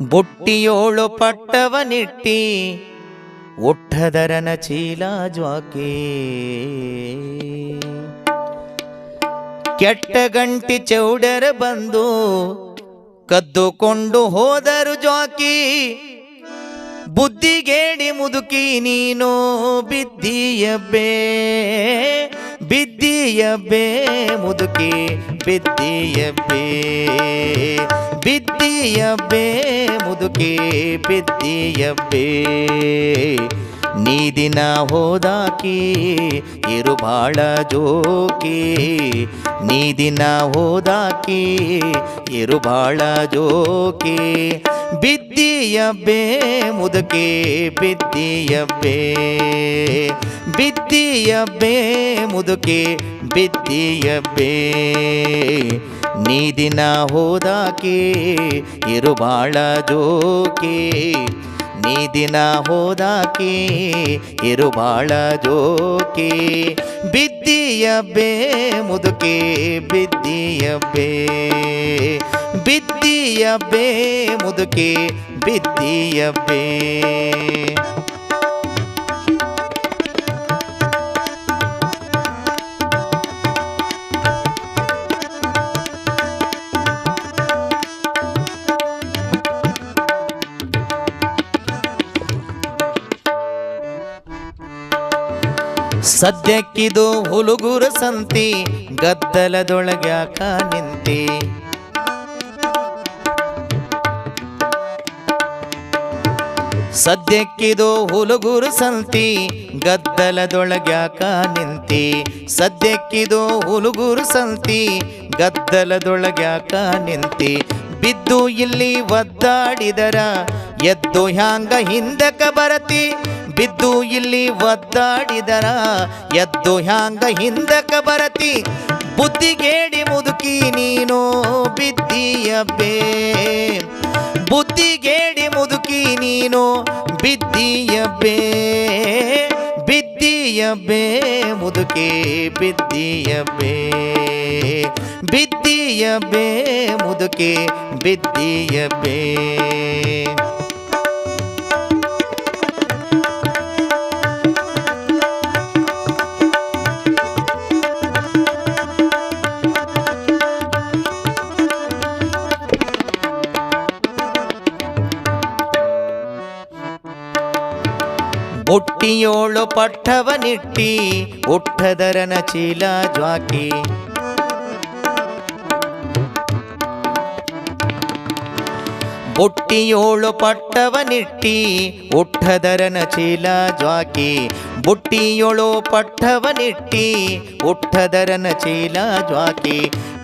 ಬೊಟ್ಟಿಯೋಳು ಪಟ್ಟವನಿಟ್ಟಿ ಒಟ್ಟದರನ ಚೀಲ ಜ್ವಾಕಿ ಕೆಟ್ಟ ಗಂಟಿ ಚೌಡರ ಬಂದು ಕದ್ದುಕೊಂಡು ಹೋದರು ಜ್ವಾಕಿ. ಬುದ್ಧಿಗೇಡಿ ಮುದುಕಿ ನೀನು ಬಿದ್ದಿಯಬ್ಬೇ ಬಿದ್ದಿಯಬ್ಬೇ ಮುದುಕಿ, ಬಿದ್ದಿಯಬ್ಬೇ. ಬಿದ್ದಿಯಬ್ಬೇ ಮುದುಕಿ ಬಿದ್ದಿಯಬ್ಬೇ ನೀ ದಿನ ಹೋದಾಕಿ ಇರು ಬಾಳ ಜೋಕಿ. ನೀ ದಿನ ಹೋದಾಕಿ ಇರು ಬಾಳ ಜೋಕಿ. ಬಿದ್ದಿಯಬ್ಬೇ ಮುದುಕಿ ಬಿದ್ದಿಯಬ್ಬೇ ಬಿದ್ದಿಯಬ್ಬೇ ಮುದುಕಿ ಬಿದ್ದಿಯಬ್ಬೇ ನೀ ದಿನ ಹೋದಾಕಿ ಇರು ಬಾಳ ಜೋಕಿ. ನೀ ದಿನ ಹೋದಾಕಿ ಇರು ಬಾಳ ಜೋಕಿ ಬಿದ್ದಿಯಬ್ಬೇ ಮುದುಕಿ ಬಿದ್ದಿಯಬ್ಬೇ ಬಿದ್ದಿಯಬ್ಬೇ ಮುದುಕಿ ಬಿದ್ದಿಯಬ್ಬೇ ಸದ್ಯಕ್ಕಿದು ಹುಲುಗುರ ಸಂತಿ ಗದ್ದಲದೊಳಗ್ಯಾಕ ನಿಂತಿ. ಸದ್ಯಕ್ಕಿದು ಹುಲುಗುರು ಸಂತಿ ಗದ್ದಲದೊಳಗ್ಯಾಕ ನಿಂತಿ. ಸದ್ಯಕ್ಕಿದು ಹುಲುಗುರು ಸಂತಿ ಗದ್ದಲದೊಳಗ್ಯಾಕ ನಿಂತಿ. ಬಿದ್ದು ಇಲ್ಲಿ ಒದ್ದಾಡಿದರ, ಎದ್ದು ಹ್ಯಾಂಗ ಹಿಂದಕ ಬರತಿ? ಬಿದ್ದು ಇಲ್ಲಿ ಒದ್ದಾಡಿದರ, ಎದ್ದು ಹ್ಯಾಂಗ ಹಿಂದಕ ಬರತಿ? ಬುದ್ಧಿಗೇಡಿ ಮುದುಕಿ ನೀನು ಬಿದ್ದೀಯಬ್ಬೇ ಬುದ್ಧಿಗೇಡಿ ಮುದುಕಿ ನೀನು ಬಿದ್ದೀಯಬ್ಬೇ ಬಿದ್ದೀಯಬ್ಬೇ ಮುದುಕಿ ಬಿದ್ದೀಯಬ್ಬೇ ಬಿದ್ದೀಯಬ್ಬೇ ಮುದುಕಿ ಬಿದ್ದಿಯಬ್ಬೇ ಬೊಟ್ಟಿಯೋಳು ಪಟ್ಟವನಿಟ್ಟಿ ಉಟ್ಟದರನ ಚೀಲ ಜ್ವಾಕಿ. ಬುಟ್ಟಿಯೋಳು ಪಟ್ಟವನಿಟ್ಟಿ ಉಟ್ಟದರನ ಚೀಲ ಜ್ವಾಕಿ. ಬುಟ್ಟಿಯೋಳು ಪಟ್ಟವನಿಟ್ಟಿ ಉಟ್ಟದರನ ಚೀಲ ಜ್ವಾಕಿ.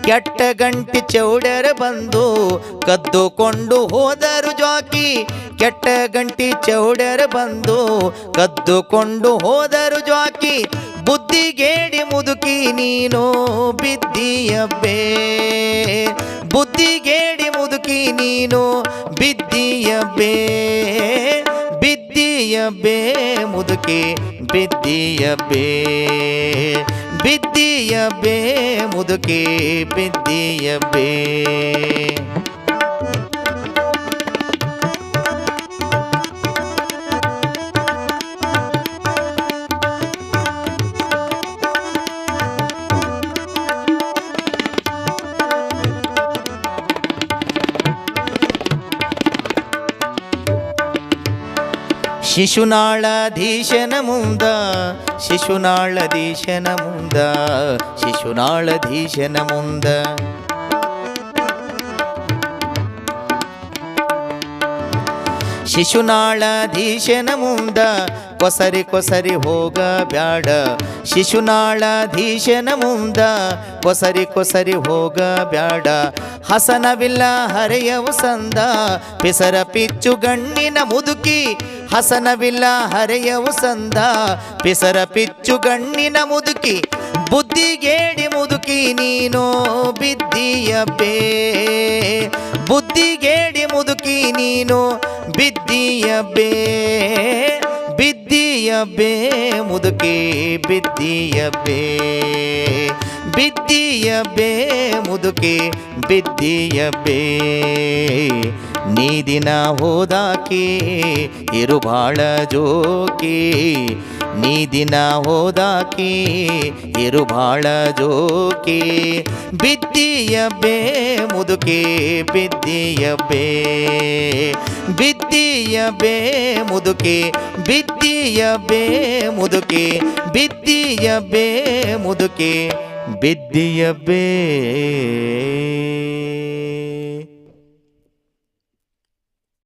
ಕೆಟ್ಟ ಗಂಟಿ ಚೌಡರ ಬಂದು ಕದ್ದುಕೊಂಡು ಹೋದರು ಜ್ವಾಕಿ. ಕೆಟ್ಟ ಗಂಟಿ ಚೌಡರ ಬಂದು ಕದ್ದುಕೊಂಡು ಹೋದರು ಜಾಕಿ. ಬುದ್ಧಿಗೇಡಿ ಮುದುಕಿ ನೀನು ಬಿದ್ದಿಯಬ್ಬೇ. ಬುದ್ಧಿಗೇಡಿ ಮುದುಕಿ ನೀನು ಬಿದ್ದಿಯಬ್ಬೇ. ಬಿದ್ದಿಯಬ್ಬೇ ಮುದುಕಿ, ಬಿದ್ದಿಯಬ್ಬೇ. ಬಿದ್ದಿಯಬ್ಬೇ ಮುದುಕಿ, ಬಿದ್ದಿಯಬ್ಬೇ. ಶಿಶುನಾಳಧೀಶನ ಮುಂದ ಶಿಶುನಾಳಧೀಶನ ಮುಂದ ಶಿಶುನಾಳಧೀಶನ ಮುಂದ. ಶಿಶುನಾಳಧೀಶನ ಮುಂದ ಕೊಸರಿ ಕೊಸರಿ ಹೋಗ ಬ್ಯಾಡ. ಶಿಶುನಾಳಧೀಶನ ಮುಂದ ಕೊಸರಿ ಕೊಸರಿ ಹೋಗ ಬ್ಯಾಡ. ಹಸನವಿಲ್ಲ ಹರೆಯವು ಸಂದ ಪಿಸರ ಪಿಚ್ಚು ಗಣ್ಣಿನ ಮುದುಕಿ. ಹಸನವಿಲ್ಲ ಹರೆಯವು ಸಂದ ಪಿಸರ ಪಿಚ್ಚು ಗಣ್ಣಿನ ಮುದುಕಿ. ಬುದ್ಧಿಗೇಡಿ ಮುದುಕಿ ನೀನು ಬಿದ್ದಿಯಬ್ಬೇ ಬುದ್ಧಿಗೇಡಿ ಮುದುಕಿ ನೀನು ಬಿದ್ದಿಯಬ್ಬೇ ಬಿದ್ದಿಯಬ್ಬೇ ಮುದುಕಿ ಬಿದ್ದಿಯಬ್ಬೇ ಬಿದ್ದಿಯ ಬೇ ಮುದುಕೆ, ಬಿದ್ದಿಯ ಬೇ. ನೀ ದಿನ ಹೋದಾಕಿ ಇರುಬಾಳ ಜೋಕಿ. ನೀ ದಿನ ಹೋದಾಕಿ ಇರುಬಾಳ ಜೋಕಿ. ಬಿದ್ದಿಯ ಬೇ ಮುದುಕೆ, ಬಿದ್ದಿಯ ಬೇ. ಬಿದ್ದಿಯ ಬೇ ಮುದುಕೆ, ಬಿದ್ದಿಯ ಬೇ ಮುದುಕೆ, ಬಿದ್ದಿಯ ಬೇ ಮುದುಕೆ. विद्यबे